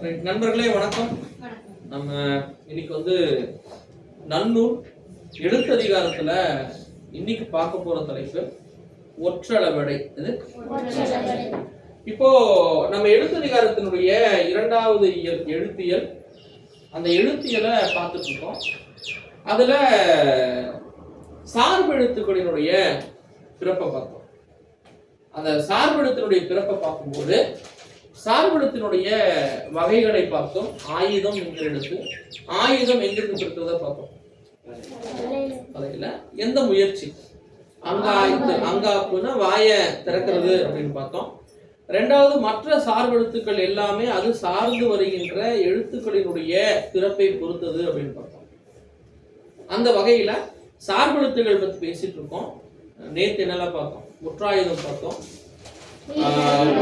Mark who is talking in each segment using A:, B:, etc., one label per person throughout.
A: நண்பர்களே வணக்கம். நம்ம இன்னைக்கு வந்து நன்னூல் எழுத்ததிகாரத்துல இன்னைக்கு பார்க்க போற தலைப்பு ஒற்றளவடை இது? இப்போ நம்ம எழுத்ததிகாரத்தினுடைய இரண்டாவது இயல் எழுத்தியல். அந்த எழுத்தியலை பார்த்துட்டு இருக்கோம். அதுல சார்பு எழுத்துக்களினுடைய பிறப்பை பார்த்தோம் அந்த சார்பெழுத்தினுடைய பிறப்பை பார்க்கும்போது சார்பெழுத்தினுடைய வகைகளை பார்த்தோம். ஆயுதம் என்கிற எழுத்து ஆயுதம் எங்கிருந்து பிறக்கிறத பார்த்தோம். அதுல எந்த முயற்சி? அங்கா அங்காப்புனா வாயை திறக்கிறது அப்படின்னு பார்த்தோம். ரெண்டாவது மற்ற சார்பெழுத்துக்கள் எல்லாமே அது சார்ந்து வருகின்ற எழுத்துக்களினுடைய பிறப்பை பொறுத்தது அப்படின்னு பார்த்தோம். அந்த வகையில சார்பெழுத்துகள் பற்றி பேசிட்டு இருக்கோம். நேத்து என்னெல்லாம் பார்த்தோம்? முற்றாயுதம் பார்த்தோம்.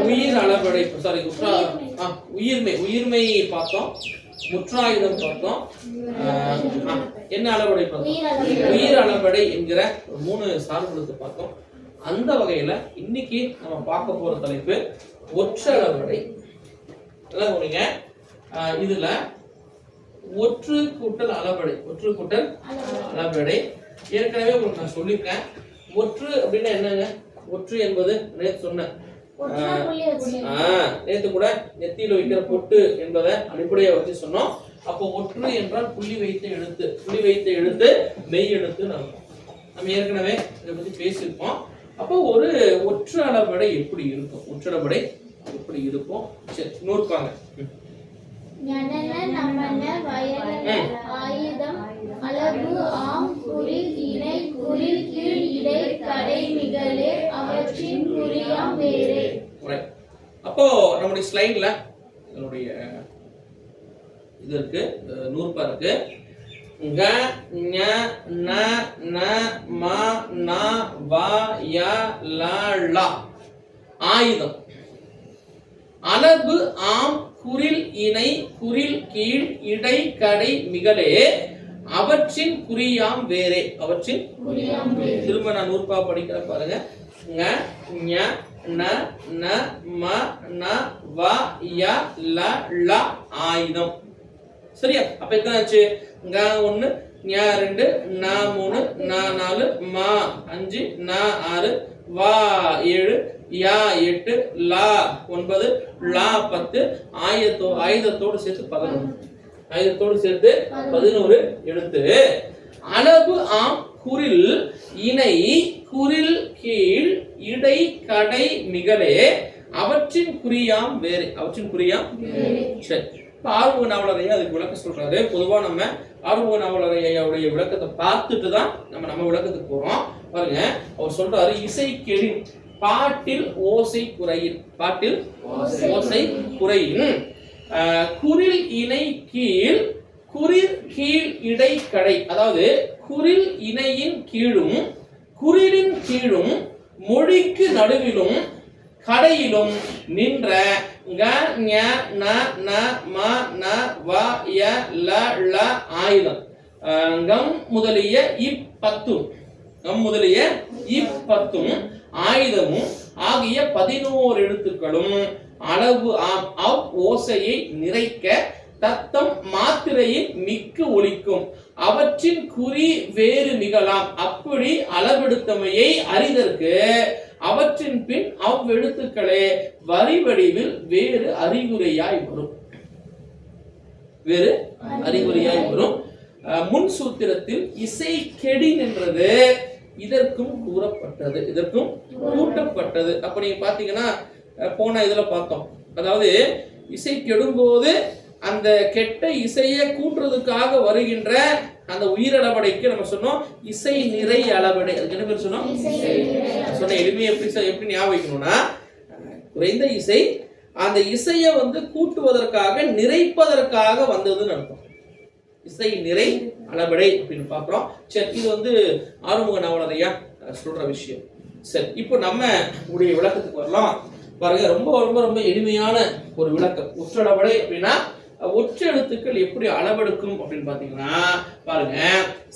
A: உயிர் அளபடை சாரி உற்றா ஆ, உயிர்மை உயிர்மை பார்த்தோம் முற்றாயுதம் பார்த்தோம் என்ன அளபடை பார்த்தோம்? உயிர் அளபடை என்கிற ஒரு மூணு சார்பெழுத்து பார்த்தோம். அந்த வகையில இன்னைக்கு நம்ம பார்க்க போற தலைப்பு ஒற்றளபடை நல்லா போனீங்க இதுல ஒற்று கூட்டல் அளபடை ஒற்று கூட்டல் அளபடை ஏற்கனவே உங்களுக்கு நான் சொல்லியிருக்கேன். ஒற்று அப்படின்னா என்னங்க? ஒற்று என்பது நேற்று சொன்னேன். நேத்து கூட நெத்தியில வைக்கிற பொட்டு என்பதை அடிப்படையா வச்சு சொன்னோம். அப்போ ஒற்று என்றால் புள்ளி வைத்த எழுத்து. புள்ளி வைத்த எழுத்து மெய் எழுத்து நம்ம நம்ம ஏற்கனவே இதை பத்தி பேசியிருப்போம். அப்போ ஒரு ஒற்று அளபடை எப்படி இருக்கும்? ஒற்றளபடை எப்படி இருக்கும்? சரி நூற்பாங்க ம்.
B: ஞனன நமன வயலன ஆயுதம் அளவு ஆம் குறில் இணை குறில் கீழ் இடை கடை மிகலே அவற்றின் குறியாம் வேறே
A: Right. அப்போ நம்முடைய ஸ்லைட்ல என்னுடைய இது இருக்கு நூற்பா இருக்கு. க ஞ ந ந ம ந வ ய ல ள. ஆயுதம். அளவு ஆம் குறில் இணை குறில் கீழ் இடை கடை மிகலே. அவற்றின் குறியாம் வேறே. அவற்றின் திரும்ப நான் நூற்பா படிக்கிற பாருங்க. ங ஞ ந ந ம ந வ ய ல ள ஆயுதம். சரியா? அப்ப எத்தனை ஆச்சு? ங்க ஒன்று ஞ ரெண்டு ந மூணு ந நாலு ம அஞ்சு ந ஆறு வா ஏழு யா எட்டு லா ஒன்பது லா பத்து ஆயுதத்தோ ஆயுதத்தோடு சேர்த்து பதினொன்று. ஆயுதத்தோடு சேர்த்து பதினோரு. எழுத்து அளவு ஆம் குரில் இணை குரில் கீழ் இடை கடை மிகலே அவற்றின் குறியாம் வேறு. அவற்றின் குறியாம் சரி. இப்ப நாவலரையா அதுக்கு விளக்கம் சொல்றாரு. பொதுவா நம்ம ஆறுமுக நாவலரையாவுடைய விளக்கத்தை பார்த்துட்டு தான் நம்ம நம்ம விளக்கத்துக்கு போறோம். பாருங்க. அவர் சொல்றாரு இசை கெடின் பாட்டில் ஓசை குறையின். பாட்டில் ஓசை குறையின். குரில் இணை கீழ் குரில் கீழ் இடை கடை அதாவது குரில் இணையின் கீழும் குரிலின் கீழும் மொழிக்கு நடுவிலும் கடையிலும் நின்ற க ஞ ந ந ம ந வ ய ல ல ஆயுதம். கம் முதலிய இப்பத்தும் கம் முதலிய இப்பத்தும் ஆயுதமும் ஆகிய பதினோரு எழுத்துக்களும் அளவு அவ் ஓசையை நிறைக்க தத்தம் மாத்திரையில் மிக்கு ஒழிக்கும். அவற்றின் குறி வேறு நிகழாம் அப்படி அளவெடுத்தமையை அறிதற்கு அவற்றின் பின் அவ்வெழுத்துக்களே வரி வடிவில் வேறு அறிகுறியாய் வரும். வேறு அறிகுறியாய் வரும். அஹ், முன் சூத்திரத்தில் இசை கெடி நின்றது. இதற்கும் கூறப்பட்டது. இதற்கும் கூட்டப்பட்டது. அப்ப நீங்க பாத்தீங்கன்னா போன இதுல பார்த்தோம். அதாவது இசை கெடும்போது அந்த கெட்ட இசையை கூட்டுறதுக்காக வருகின்ற அந்த உயிரளவடைக்கு நம்ம சொன்னோம் இசை நிறை அளவடை. அதுக்கு என்ன பேர் சொன்னோம்? சொன்ன எளிமையை எப்படி எப்படி அஹ், குறைந்த இசை அந்த இசையை வந்து கூட்டுவதற்காக நிறைப்பதற்காக வந்ததுன்னு அர்த்தம். இசை நிறை அளபடை அப்படின்னு பார்க்குறோம். சரி இது வந்து ஆறுமுக நாவலரையா அஹ், சொல்ற விஷயம். சரி இப்போ நம்ம உடைய விளக்கத்துக்கு வரலாம். பாருங்க ரொம்ப ரொம்ப ரொம்ப எளிமையான ஒரு விளக்கம். ஒற்றளபடை அப்படின்னா ஒற்றெழுத்துக்கள் எப்படி அளவெடுக்கும் அப்படின்னு பார்த்தீங்கன்னா பாருங்க.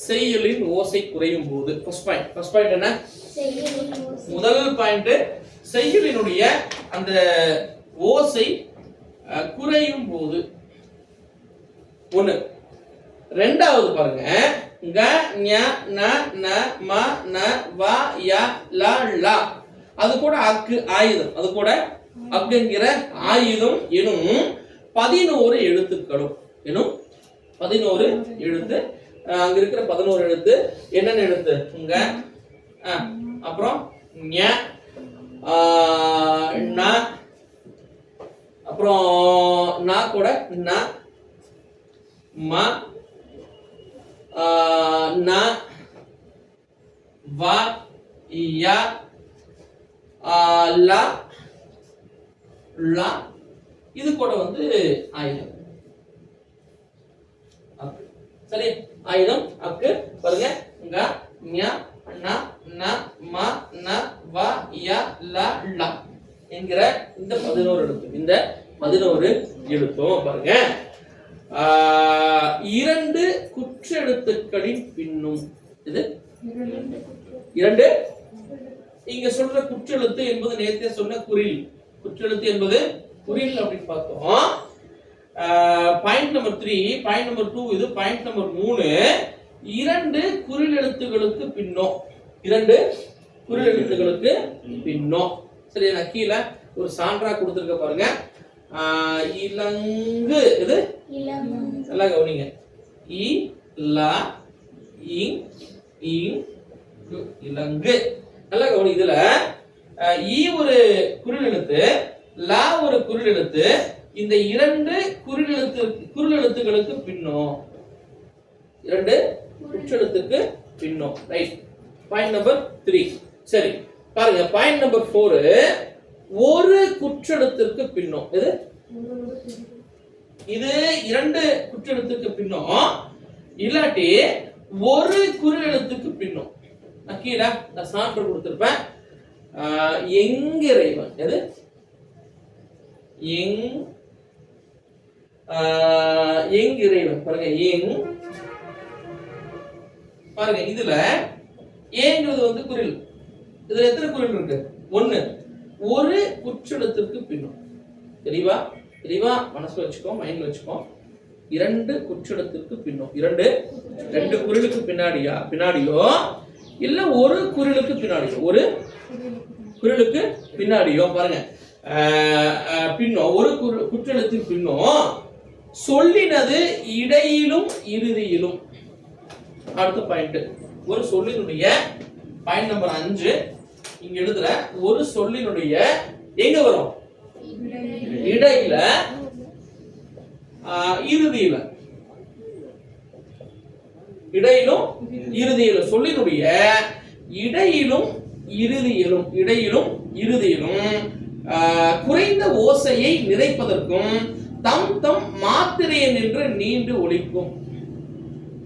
A: செய்யுளின் ஓசை குறையும் போது ஃபர்ஸ்ட் பாயிண்ட் ஃபர்ஸ்ட் பாயிண்ட் என்ன? முதல் பாயிண்ட் செய்யுளினுடைய அந்த ஓசை குறையும் போது. ஒண்ணு. ரெண்டாவது பாருங்க. க ஞ ந ந ம ந வ ய ல ல அது கூட அக்கு ஆயுதம். அது கூட அக்குங்கிற ஆயுதம் எனும் பதினோரு எழுத்துக்களும். எனும் பதினோரு எழுத்து. அங்க இருக்கிற பதினோரு எழுத்து. என்னென்ன எழுத்து? உங்க அப்புறம் ஞ அப்புறம் நா கூட ந ம ந வ ய ல ல இது கூட வந்து ஆயுதம். சரி ஆயுதம் அக்கு பாருங்க. ங்க ஞ ந ந ம ந வ ய ல ல என்கிற இந்த பதினோரு எழுத்து இந்த பதினோரு எழுத்தும் பாருங்க. ஆஹ், இரண்டு குற்றெழுத்துக்களின் பின்னும். இது? இரண்டு? இங்க சொல்ற குற்றெழுத்து என்பது நேத்தே சொன்ன குறில் குற்றெழுத்து என்பது குறில் அப்படின்னு பார்த்தோம். Point number three point number two இது பாயிண்ட் நம்பர் மூணு. இரண்டு குறில் எழுத்துகளுக்கு பின்னோம். இரண்டு குறில் எழுத்துகளுக்கு பின்னோம். சரி நான் கீழே ஒரு சான்றா கொடுத்துருக்க பாருங்க. இலங்கு இது நல்லா கவனிங்க. இ ல இங் இங் இலங்கு. நல்லா கவனி இதுல ஈ ஒரு குரில் எழுத்து லா ஒரு குறிலெழுத்து இந்த இரண்டு குரில் எழுத்து பின்னும் பின்னோம். இரண்டு குற்றெழுத்துக்கு பின்னோம். ரைட் பாயிண்ட் நம்பர் த்ரீ சரி பாருங்க பாயிண்ட் நம்பர் ஃபோர் ஒரு குற்றெழுத்திற்கு பின்னோம். இது இது இரண்டு குற்றெழுத்துக்கு பின்னும். இல்லாட்டி ஒரு குறிலெழுத்துக்கு பின்னும். நான் கீழே நான் சான்று கொடுத்துருப்பேன். ஆஹ், எங்கிறைவன். எது? எங் ஆஹ், இறைவன். பாருங்க எங் பாருங்க இதுல ஏங்கிறது வந்து குரில். இதுல எத்தனை குரில் இருக்கு? ஒண்ணு. ஒரு குற்றெழுத்திற்கு பின்னும். தெளிவா? தெளிவா? மனசுல வச்சுக்கோ மைண்ட்ல வச்சுக்கோ. இரண்டு குற்றெழுத்திற்கு பின்னும். இரண்டு? ரெண்டு குரலுக்கு பின்னாடியா? பின்னாடியோ? இல்ல ஒரு குரலுக்கு பின்னாடியோ? ஒரு குரலுக்கு பின்னாடியோ? பாருங்க பின்னோ ஒரு குரு- குற்றெழுத்தின் பின்னும் சொல்லினது இடையிலும் இறுதியிலும். அடுத்த பாயிண்ட் ஒரு சொல்லினுடைய பாயிண்ட் நம்பர் அஞ்சு. இங்க எழுதுற ஒரு சொல்லினுடைய எங்க வரும்? இடையில. ஆஹ், இறுதியில. இடையிலும் இறுதியிலும் சொல்லினுடைய இடையிலும் இறுதியிலும் இடையிலும் இறுதியிலும். குறைந்த ஓசையை நிறைப்பதற்கும் தம் தம் மாத்திரையை நின்று நீண்டு ஒழிக்கும்.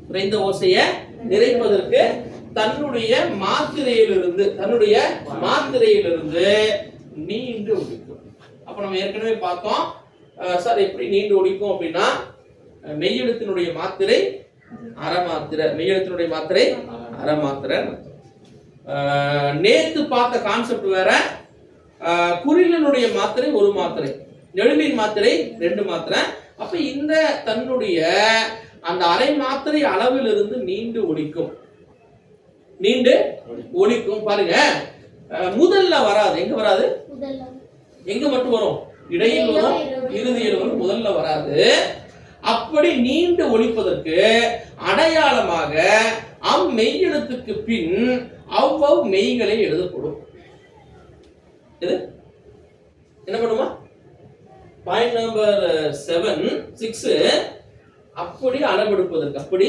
A: குறைந்த ஓசையை நிறைப்பதற்கு தன்னுடைய மாத்திரையிலிருந்து தன்னுடைய மாத்திரையிலிருந்து நீண்டு ஒழிக்கும். அப்ப நம்ம ஏற்கனவே பார்த்தோம். சார் எப்படி நீண்டு ஒழிக்கும் அப்படின்னா மெய்யெழுத்தினுடைய மாத்திரை அறமாத்திரை மாத்திரை மெய்யெழுத்தினுடைய மாத்திரை அறமாத்திரை. மாத்திரை நேத்து பார்த்த கான்செப்ட் வேற. அஹ் குறிலினுடைய மாத்திரை ஒரு மாத்திரை. நெடுமின் மாத்திரை ரெண்டு மாத்திரை. அப்ப இந்த தன்னுடைய அந்த அரை மாத்திரை அளவிலிருந்து நீண்டு ஒலிக்கும். நீண்டு ஒலிக்கும். பாருங்க. முதல்ல வராது. எங்க வராது? எங்க மட்டும் வரும்? இடையில் வரும் இறுதியில் வரும். முதல்ல வராது. அப்படி நீண்டு ஒலிப்பதற்கு அடையாளமாக அம் மெய்யெழுத்துக்கு பின் அவ்வவ் மெய்களை எழுதப்படும். இது? என்ன பண்ணுமா? பாயிண்ட் நம்பர் செவன் சிக்ஸ் அப்படி அளவெடுப்பதற்கு அப்படி?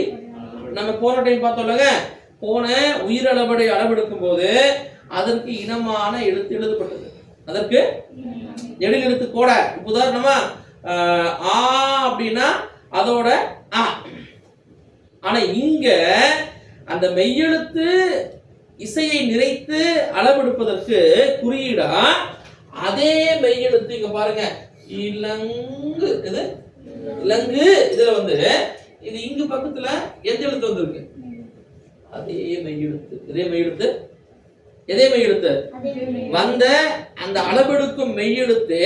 A: நம்ம போன டைம் பார்த்தோம்லங்க போன உயிர் அளவடை அளவெடுக்கும் போது அதற்கு இனமான எழுத்து எழுதப்பட்டது. அதற்கு எழு எழுத்து கூட. இப்ப உதாரணமா ஆ அப்படின்னா அதோட ஆ ஆனா இங்க அந்த மெய்யெழுத்து இசையை நிறைத்து அளவெடுப்பதற்கு குறியீடா அதே மெய்யெழுத்து இங்க பாருங்க. இலங்கு. இது இலங்கு. இதுல வந்து இது இங்கு பக்கத்துல எந்த எழுத்து வந்திருக்கு? அதே மெய்யெழுத்து. இதே மெய்யெழுத்து? எதே மெய்யெழுத்து. வந்த அந்த அளவெடுக்கும் மெய்யெழுத்து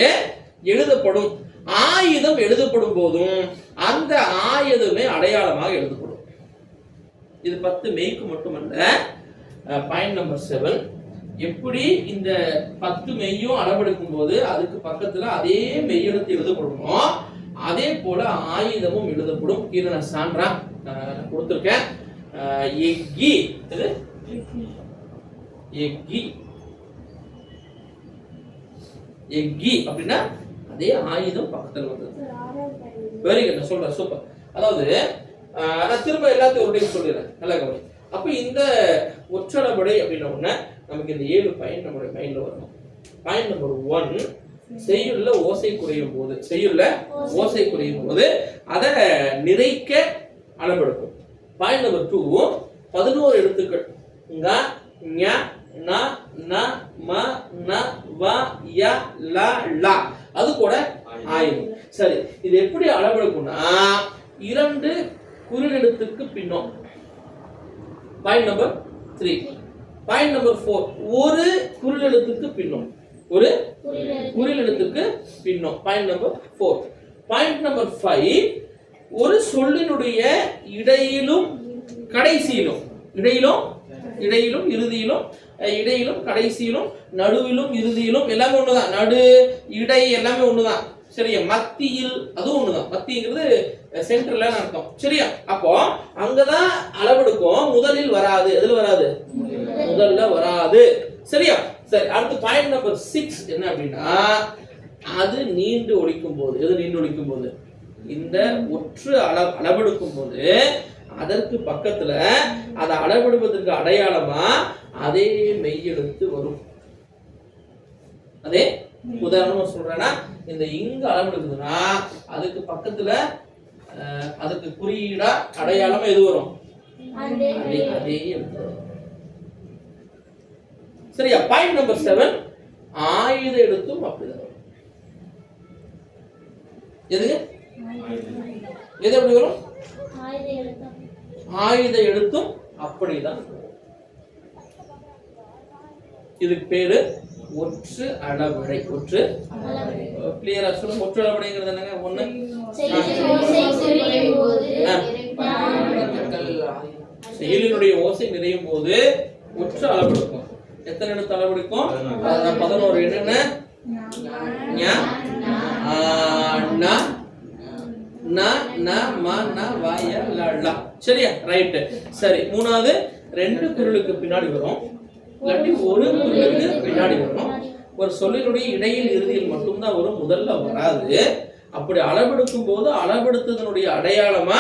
A: எழுதப்படும். ஆயுதம் எழுதப்படும் போதும் அந்த ஆயுதமே அடையாளமாக எழுதப்படும். இது பத்து மெய்க்கு மட்டுமல்ல பாயிண்ட் நம்பர் செவன் எப்படி இந்த பத்து மெய்யும் அளவெடுக்கும் போது அதுக்கு பக்கத்துல அதே மெய்யெழுத்து எழுதப்படுமோ அதே போல ஆயுதமும் எழுதப்படும். கீழே நான் சான்றா கொடுத்துருக்கேன். எக்கி எக்கி எக்கி அப்படின்னா அதே ஆயுதம் பக்கத்துல வந்தது. வெரி குட் நான் சொல்றேன் சூப்பர் அதாவது நான் திரும்ப எல்லாத்தையும் ஒரு டைம் சொல்லிடுறேன். நல்லா கவனி அப்போ இந்த ஒற்றளபடை அப்படின்ன உடனே நமக்கு இந்த ஏழு பாயிண்ட் நம்மளுடைய மைண்ட்ல வரணும் பாயிண்ட் நம்பர் ஒன் செய்யுள்ள ஓசை குறையும் போது செய்யுள்ள ஓசை குறையும் போது அதை நிறைக்க அளவெடுக்கும். பாயிண்ட் நம்பர் டூ பதினோரு எழுத்துக்கள். ங ஞ ந ந ம ந வ ய ல ல அது கூட ஆயுதம் சரி இது எப்படி அளவெடுக்கும்னா இரண்டு குறிலெழுத்துக்கு பின்னும். Point number three point number four ஒரு குறிலெழுத்துக்கு பின்னும். ஒரு குறிலெழுத்துக்கு பின்னும். Point number four point number five ஒரு சொல்லினுடைய இடையிலும் கடைசியிலும் இடையிலும் இடையிலும் இறுதியிலும் இடையிலும் கடைசியிலும் நடுவிலும் இறுதியிலும் எல்லாமே ஒண்ணுதான். நடு இடை எல்லாமே ஒண்ணுதான். சரியா? மத்தியில் அதுவும் ஒண்ணுதான். மத்திங்கிறது சென்டர்ல அர்த்தம் சரியா? அப்போ அங்கதான் அளவெடுக்கும். முதலில் வராது. எதுல வராது? முதல்ல வராது. சரியா? சரி அடுத்து பாயிண்ட் நம்பர் சிக்ஸ் என்ன அப்படின்னா அது நீண்டு ஒழிக்கும் போது எது நீண்டு ஒழிக்கும் போது இந்த ஒற்று அள அளவெடுக்கும் போது அதற்கு பக்கத்துல அதை அளவெடுப்பதற்கு அடையாளமா அதே மெய்யெழுத்து வரும். அதே? உதாரணமா சொல்றேன்னா இந்த இங்கு அளவெடுக்குதுன்னா அதுக்கு பக்கத்துல அதுக்கு குறியீடா அடையாளமா எது வரும்? அதே. சரியா? பாயிண்ட் நம்பர் செவன் ஆயுத எழுத்தும் அப்படிதான் வரும். எதுங்க? எது எப்படி வரும்? ஆயுத எழுத்தும் அப்படிதான். இதுக்கு பேரு ஒற்று அளவடை ஒற்று கிளியரா சொல்லுங்க. ஒற்று அளவடைங்கிறது என்னங்க? ஒண்ணு? செயலினுடைய ஓசை நிறையும் போது ஒற்று அளவெடுக்கும். எத்தனை எழுத்து அளவெடுக்கும்? பதினோரு என்னென்ன. சரியா? ரைட் சரி. மூணாவது ரெண்டு குரலுக்கு பின்னாடி வரும். இல்லாட்டி ஒரு குரலுக்கு பின்னாடி வரும் ஒரு சொல்லினுடைய இடையில் இறுதியில் மட்டும்தான் வரும் முதல்ல வராது. அப்படி அளவெடுக்கும் போது அளவெடுத்ததனுடைய அடையாளமா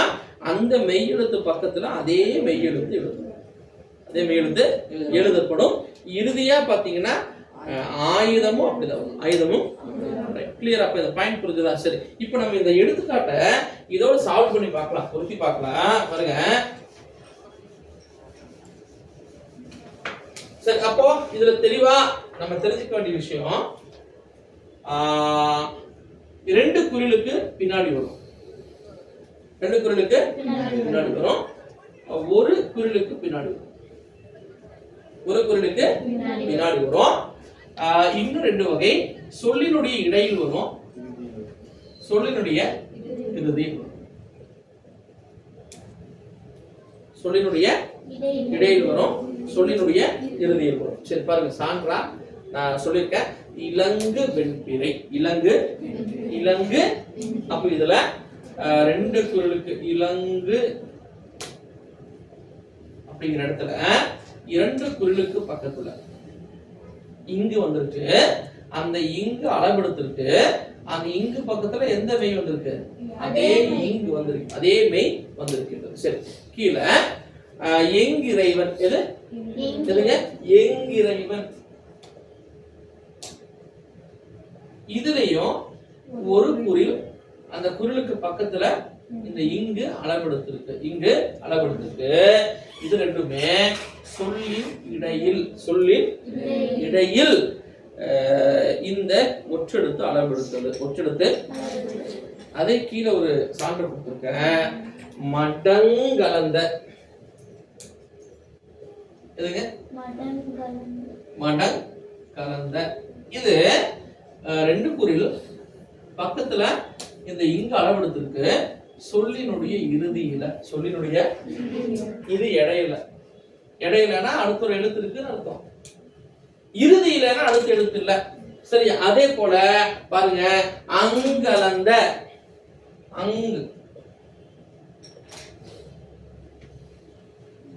A: அந்த மெய்யெழுத்து பக்கத்துல அதே மெய்யெழுத்து எழுதணும். அதே மெய்யெழுத்து எழுதப்படும். இறுதியா பாத்தீங்கன்னா ஆயுதமும் அப்படிதான் வரும். ஆயுதமும் கிளியர் அப்ப இந்த பாயிண்ட் புரிஞ்சுதா? சரி. இப்போ நம்ம இந்த எடுத்துக்காட்டை இதோட சால்வ் பண்ணி பார்க்கலாம் பொருத்தி பார்க்கலாம். பாருங்க. சரி அப்போ இதுல தெளிவா நம்ம தெரிஞ்சுக்க வேண்டிய விஷயம் ரெண்டு குறிலுக்கு பின்னாடி வரும். ரெண்டு குறிலுக்கு பின்னாடி வரும். ஒரு குறிலுக்கு பின்னாடி வரும். ஒரு குறிலுக்கு பின்னாடி வரும். இன்னும் ரெண்டு வகை சொல்லினுடைய இடையில் வரும். சொல்லினுடைய இறுதியில் வரும் சொல்லினுடைய இடையில் வரும். சொல்லினுடைய இறுதியில் வரும் சரி பாருங்க சான்றா நான் சொல்லியிருக்கேன் இலங்கு வெண்பிறை. இலங்கு இலங்கு அப்ப இதுல ரெண்டு குரலுக்கு இலங்கு அப்படிங்கிற இடத்துல இரண்டு குரலுக்கு பக்கத்துல. இங்கு வந்துருக்கு அந்த இங்கு அளவெடுத்துருக்கு அந்த இங்கு பக்கத்துல எந்த மெய் வந்திருக்கு? அதே இங்கு வந்திருக்கு அதே மெய் வந்திருக்கு சரி கீழே எங்கு இறைவன் எது? எங்கிறைவன் இதுலயும் ஒரு குரில் அந்த குரலுக்கு பக்கத்துல இந்த இங்கு அளவெடுத்திருக்கு. இங்கு அளவெடுத்திருக்கு. இது ரெண்டுமே சொல்லின் இடையில் சொல்லின் இடையில் இந்த ஒற்றெடுத்து அளவெடுத்தது. ஒற்றெடுத்து அதே கீழே ஒரு சான்று கொடுத்துருக்கேன். மடங்கலந்த எதுங்க? மடங் கலந்த. இது ரெண்டு குறில் பக்கத்துல இந்த இங்கு அளவெடுத்திருக்கு. சொல்லினுடைய இறுதியில சொல்லினுடைய இது இடையில. இடையிலனா அடுத்த ஒரு எழுத்து இருக்குன்னு அர்த்தம். இறுதியிலனா அடுத்த எழுத்து இல்ல. சரி அதே போல பாருங்க அங்கலந்த அங்கு.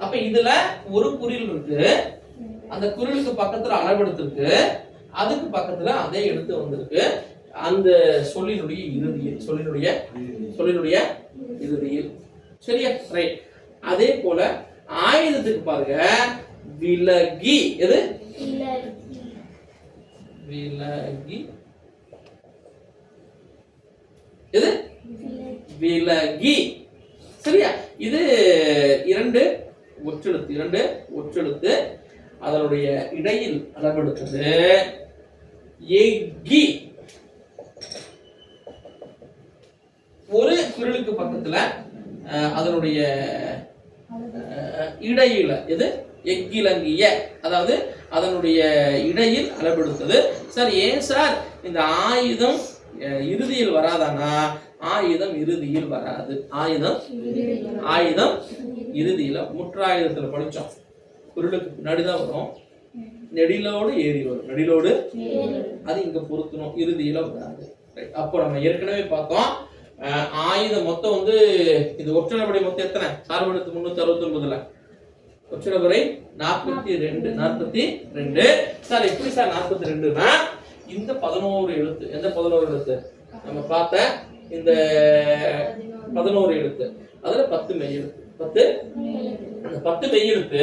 A: அப்ப இதுல ஒரு குறில் இருக்கு. அந்த குறிலுக்கு பக்கத்துல அளவெடுத்திருக்கு அதுக்கு பக்கத்துல அதே எழுத்து வந்திருக்கு. அந்த சொல்லினுடைய இறுதியில் சொல்லினுடைய சொல்லினுடைய இறுதியில். சரியா? ரைட் அதே போல ஆயுதத்துக்கு பாருங்க. விலகி எது?
B: விலகி.
A: எது?
B: விலகி.
A: சரியா? இது இரண்டு ஒற்றெழுத்து இரண்டு ஒற்றெழுத்து. அதனுடைய இடையில் அளவெடுத்தது எக்கி ஒரு குரலுக்கு பக்கத்துல அதனுடைய இடையில எது? எக்கிலங்கிய அதாவது அதனுடைய இடையில் அளவெடுத்தது. சார் ஏன் சார்? இந்த ஆயுதம் இறுதியில் வராதானா? ஆயுதம் இறுதியில் வராது. ஆயுதம் ஆயுதம் இறுதியில முற்றாயுதத்துல படிச்சோம் குரலுக்கு பின்னாடி தான் வரும் நெடிலோடு ஏறி வரும். நெடிலோடு அது இங்க பொருத்தணும். இறுதியில வராது. அப்போ நம்ம ஏற்கனவே பார்த்தோம். ஆயுதம் மொத்தம் வந்து இது ஒற்றனபடி மொத்தம் எத்தனை? சார்பெடுத்து முன்னூத்தி அறுபத்தி ஒன்பதுல ஒற்றனபுரை நாற்பத்தி ரெண்டு. நாற்பத்தி ரெண்டு. சார் எப்படி சார் நாற்பத்தி ரெண்டுனா இந்த பதினோரு எழுத்து எந்த பதினோரு எழுத்து? நம்ம பார்த்த இந்த பதினோரு எழுத்து. அதுல பத்து மெய் எழுத்து. பத்து. அந்த பத்து மெய்யெழுத்து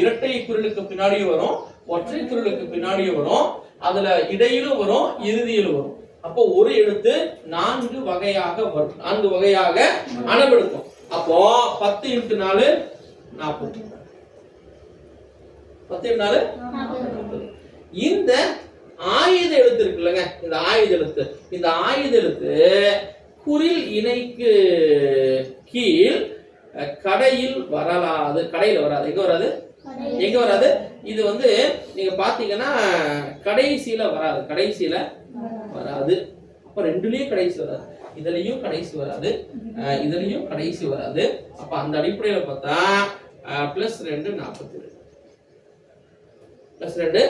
A: இரட்டை குரலுக்கு பின்னாடியும் வரும் ஒற்றை குரலுக்கு பின்னாடியும் வரும் அதுல இடையிலும் வரும் இறுதியிலும் வரும். அப்போ ஒரு எழுத்து நான்கு வகையாக வரும். நான்கு வகையாக அளவெடுக்கும் அப்போ பத்து இன்ட்டு நாலு நாற்பது. பத்து இன்ட்டு நாலு இந்த ஆயுத எழுத்து இருக்கு இல்லைங்க இந்த ஆயுத எழுத்து. இந்த ஆயுத எழுத்து குறில் இணைக்கு கீழ் கடையில் வரலாது கடையில் வராது. எங்க வராது? எங்க வராது? இது வந்து நீங்க பாத்தீங்கன்னா கடைசியில வராது. கடைசியில வராது. அப்ப ரெண்டுலயும் கடைசி வராது. இதுலயும் கடைசி வராது. இதுலயும் கடைசி வராது. அப்ப அந்த அடிப்படையில பார்த்தா பிளஸ் ரெண்டு நாற்பத்தி ரெண்டு. பிளஸ் ரெண்டு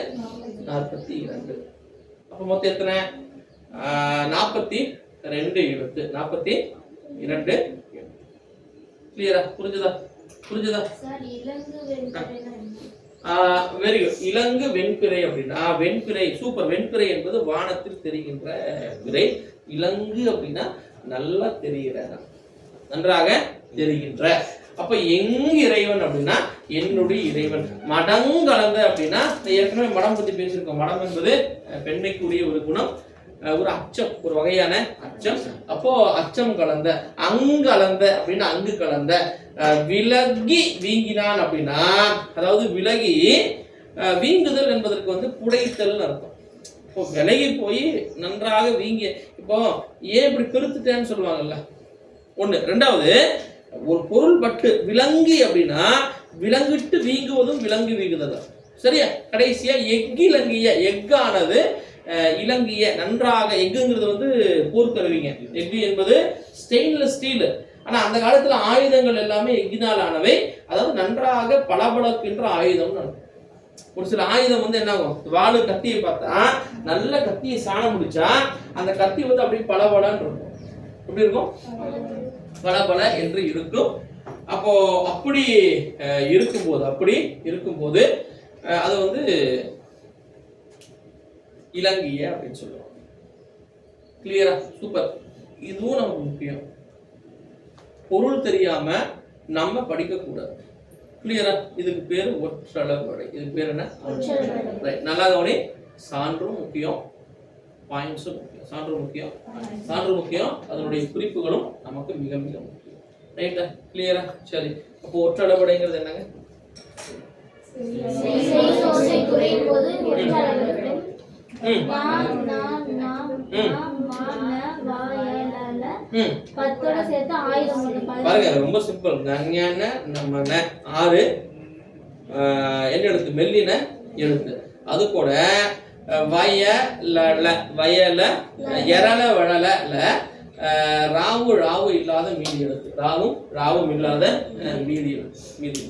A: நாற்பத்தி. இரண்டு. அப்ப மொத்தம் எத்தனை? நாற்பத்தி ரெண்டு எழுத்து. நாற்பத்தி இரண்டு கிளியரா புரிஞ்சுதா? புரிஞ்சுதா? வெரி குட் இலங்கு வெண்பிறை அப்படின்னா வெண்பிறை சூப்பர் வெண்பிறை என்பது வானத்தில் தெரிகின்ற பிறை இலங்கு அப்படின்னா நல்லா தெரிகிற நன்றாக தெரிகின்ற. அப்ப எங்க இறைவன் அப்படின்னா என்னுடைய இறைவன். மடங்கலந்த அப்படின்னா நான் ஏற்கனவே மடம் பத்தி பேசியிருக்கோம். மடம் என்பது பெண்மைக்குரிய ஒரு குணம். ஒரு அச்சம் ஒரு வகையான அச்சம். அப்போ அச்சம் கலந்த அங்கலந்த அப்படின்னா அங்கு கலந்த விலகி வீங்கினான் அப்படின்னா அதாவது விலகி வீங்குதல் என்பதற்கு வந்து புடைத்தல்னு அர்த்தம். இப்போ விலகி போய் நன்றாக வீங்கி இப்போ ஏன் இப்படி பெருத்துட்டேன்னு சொல்லுவாங்கல்ல? ஒன்று ரெண்டாவது ஒரு பொருள் பட்டு விலங்கி அப்படின்னா விலங்கிட்டு வீங்குவதும் விலங்கு வீங்குதல். சரியா? கடைசியா எக்கிலங்கிய எக்கானது இலங்கிய நன்றாக எஃகுங்கிறது வந்து போர்க்கருவிங்க. எஃகு என்பது ஸ்டெயின்லெஸ் ஸ்டீல் ஆனால் அந்த காலத்தில் ஆயுதங்கள் எல்லாமே எஃகினால் ஆனவை அதாவது நன்றாக பளபளக்கின்ற ஆயுதம்னு ஒரு சில ஆயுதம் வந்து என்ன ஆகும் வாழு கத்தியை பார்த்தா நல்ல கத்தியை சாணம் முடிச்சா அந்த கத்தி வந்து அப்படியே பளபளன்னு இருக்கும். எப்படி இருக்கும்? பளபள என்று இருக்கும். அப்போ அப்படி இருக்கும்போது அப்படி இருக்கும்போது அஹ், அது வந்து இலங்கிய அப்படின்னு சொல்லுவாங்க. கிளியரா சூப்பர் இதுவும் நமக்கு முக்கியம். பொருள் தெரியாம நம்ம படிக்க கூடாது கிளியரா இதுக்கு பேரு ஒற்றளவடை இதுக்கு பேர் என்ன. நல்லா கவனி. சான்றும் முக்கியம். பாயிண்ட்ஸும் முக்கியம். சான்று முக்கியம். சான்று முக்கியம். அதனுடைய குறிப்புகளும் நமக்கு மிக மிக முக்கியம். ரைட்டா கிளியரா சரி. அப்போ ஒற்றளவடைங்கிறது என்னங்க?
B: பத்தோட சேர்த்து ஆயுதம்
A: பாருங்க ரொம்ப சிம்பிள் ஞான நம்ம ந ஆறு என்ன எழுத்து மெல்லின எழுத்து. அது கூட அஹ், வயலல வயல எரல வழல ல, ராவு ராவு இல்லாத மீதி எழுத்து. ராவும் ராவும் இல்லாத மீதி எழுத்து. மீதி.